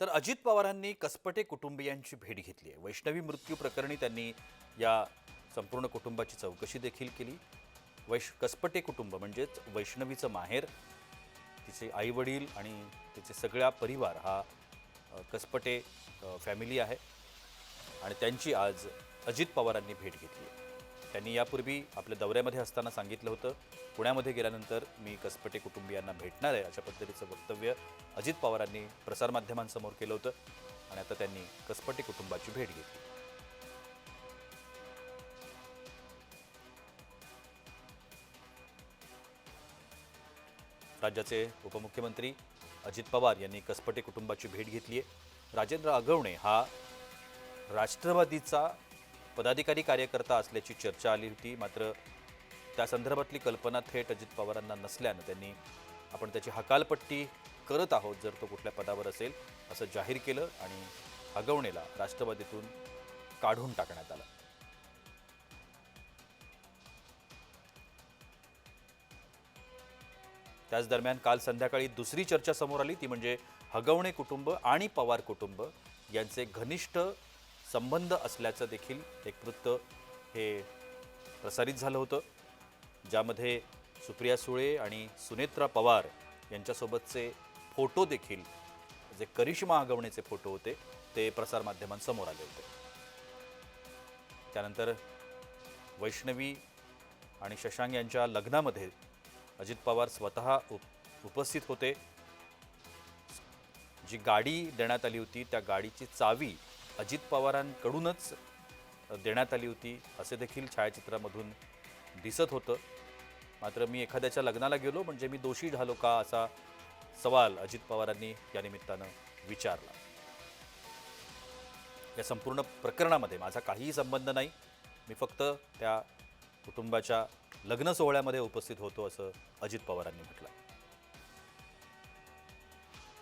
तर अजित पवारांनी कसपटे कुटुंबियांची भेट घेतली आहे. वैष्णवी मृत्यू प्रकरणी त्यांनी या संपूर्ण कुटुंबाची चौकशी देखील केली. वैश कसपटे कुटुंब म्हणजेच वैष्णवीचं माहेर तिचे आईवडील आणि तिचे सगळा परिवार हा कसपटे फॅमिली आहे. आणि त्यांची आज अजित पवारांनी भेट घेतली आहे. त्यांनी यापूर्वी आपल्या दौऱ्यामध्ये असताना सांगितलं होतं. पुण्यामध्ये गेल्यानंतर मी कसपटे कुटुंबियांना भेटणार आहे अशा पद्धतीचं वक्तव्य अजित पवारांनी प्रसारमाध्यमांसमोर केलं होतं आणि आता त्यांनी कसपटे कुटुंबाची भेट घेतली. राज्याचे उपमुख्यमंत्री अजित पवार यांनी कसपटे कुटुंबाची भेट घेतली आहे. राजेंद्र आगवणे हा राष्ट्रवादीचा पदाधिकारी कार्यकर्ता असल्याची चर्चा आली होती. मात्र त्या संदर्भातली कल्पना थेट अजित पवारांना नसल्यानं त्यांनी आपण त्याची हकालपट्टी करत आहोत जर तो कुठल्या पदावर असेल असं जाहीर केलं आणि हगवणेला राष्ट्रवादीतून काढून टाकण्यात आलं. त्याच दरम्यान काल संध्याकाळी दुसरी चर्चा समोर आली. ती म्हणजे हगवणे कुटुंब आणि पवार कुटुंब यांचे घनिष्ठ संबंध असल्याचं देखील एक वृत्त हे प्रसारित झालं होतं ज्यामध्ये सुप्रिया सुळे आणि सुनेत्रा पवार यांच्यासोबतचे फोटो देखील जे करिश्मा आगवणेचे फोटो होते ते प्रसारमाध्यमांसमोर आले होते. त्यानंतर वैष्णवी आणि शशांक यांच्या लग्नामध्ये अजित पवार स्वतः उप उपस्थित होते. जी गाडी देण्यात आली होती त्या गाडीची चावी अजित पवारांकडूनच देण्यात आली होती असे देखील छायाचित्रामधून दिसत होतं. मात्र मी एखाद्याच्या लग्नाला गेलो म्हणजे मी दोषी झालो का असा सवाल अजित पवारांनी या निमित्तानं विचारला. या संपूर्ण प्रकरणामध्ये माझा काहीही संबंध नाही. मी फक्त त्या कुटुंबाच्या लग्न सोहळ्यामध्ये उपस्थित होतो असं अजित पवारांनी म्हटलं.